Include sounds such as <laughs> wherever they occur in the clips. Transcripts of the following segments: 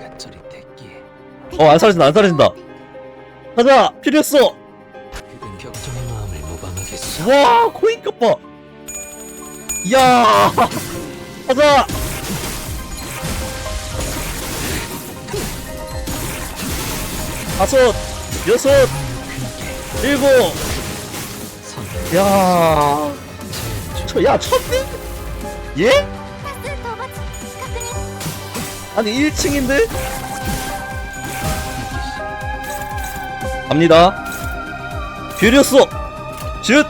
가처리 대기 어안 사라진다 안 사라진다. 가자 필요했어. 그댄 격정의 마음을 모방하겠어. 와 코인 값봐. 이야 가자. 다섯 여섯 일곱. 야 저, 야, 천대? 예? 아니 1층인데? 갑니다. 뷰리어스! 슛!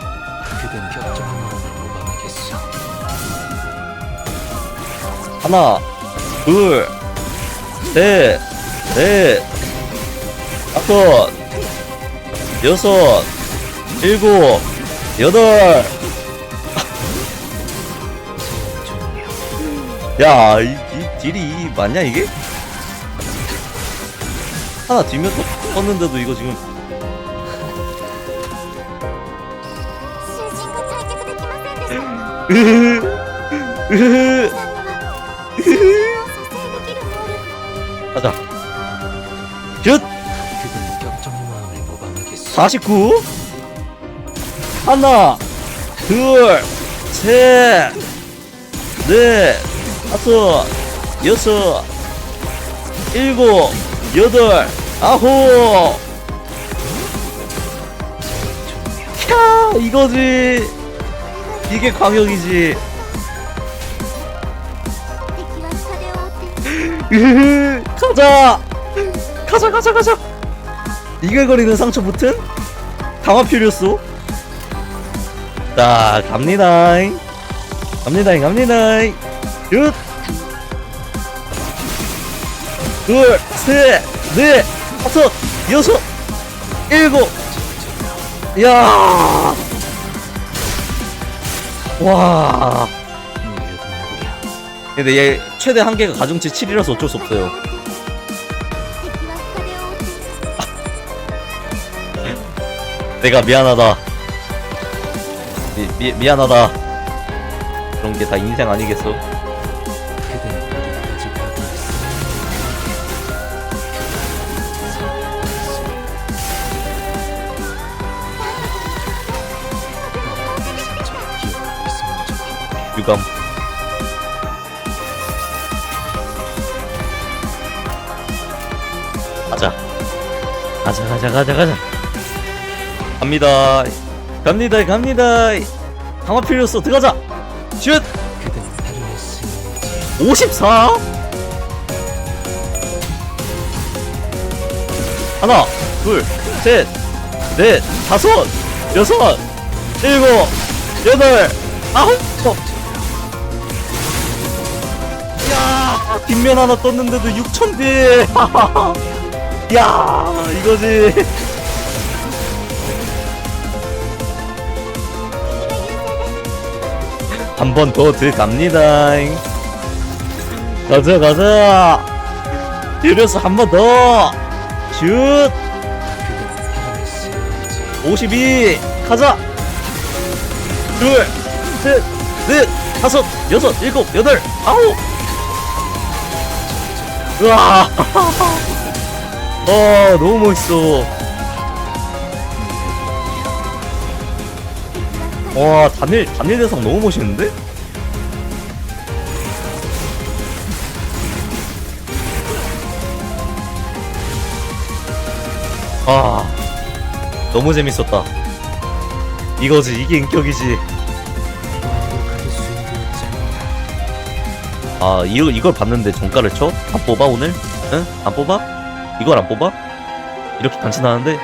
그댄 격정으로 도망하겠어. 하나, 둘, 셋, 넷, 다섯, 여섯, 일곱, 여덟, 야, 이, 이 딜이 맞냐, 이게? 하나 뒤면 또 떴는데도 이거 지금 囚人が退却できませんでした <laughs> 으흐, 으흐. さんには囚人を蘇生できる能力 가자. 슛! 그댄 격정의 마음을 모방하겠어 49. 하나, 둘, 셋, 넷, 다섯, 여섯, 일곱, 여덟, 아홉. 캬, 이거지. 이게 광역이지. 으흐, <laughs> 가자. 가자, 가자, 가자. 이글거리는 상처 붙은 강화필요소. 자, 갑니다잉 갑니다잉 갑니다잉 육, 둘, 셋, 넷, 다섯, 여섯, 일곱. 야, 와. 근데 얘 최대 한계가 가중치 7이라서 어쩔 수 없어요. 내가 미안하다. 미, 미, 미안하다. 그런 게 다 인생 아니겠어? 유감. 가자. 가자, 가자, 가자, 가자. 갑니다. 갑니다, 갑니다. 강화 필요했어. 들어가자. 슛! 그댄 하루의 승리지 54? 하나, 둘, 셋, 넷, 다섯, 여섯, 일곱, 여덟, 아홉. 어. 뒷면 하나 떴는데도 6천대. <laughs> 야, 이거지. <laughs> 한 번 더 들어갑니다. 가자, 가자. 듀려스 한번 더. 슛. 그댄 하루의 승리지 52. 가자. 둘, 셋, 넷, 다섯, 여섯, 일곱, 여덟, 아홉. 우와. <laughs> 어, 너무 멋있어. 와, 단일, 단일 대상 너무 멋있는데? 아, 너무 재밌었다. 이거지, 이게 인격이지. 아, 이거, 이걸 봤는데 정가를 쳐? 안 뽑아, 오늘? 응? 안 뽑아? 이걸 안 뽑아? 이렇게 단신하는데?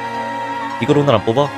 이걸 오늘 안 뽑아?